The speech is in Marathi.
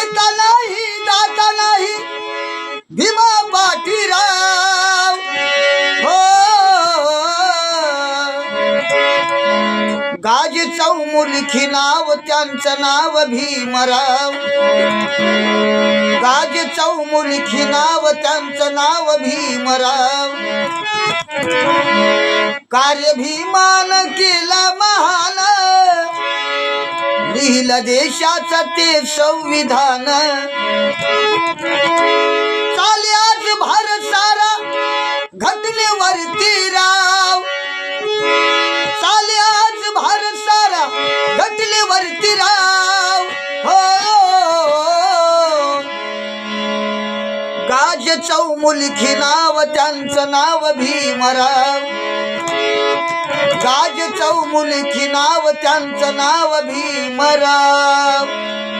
देता नाही जाता नाही. भीमा पाठीराव हो. गाजी चौमुलखी नाव त्यांचं नाव भीमराव. गाजी चौमुलखी नाव त्यांचं नाव भीमराव. कार्य भीमान केला लिहिलं देशाचं ते संविधान. चाले आज भारत सारा घटनेवरती राव चाले आज भारत सारा घटनेवरती राव हो. गाज चौमुलखी नाव त्यांचं नाव भीमराव. गाज चौमुलखी नाव त्यांचं नाव भीमराव.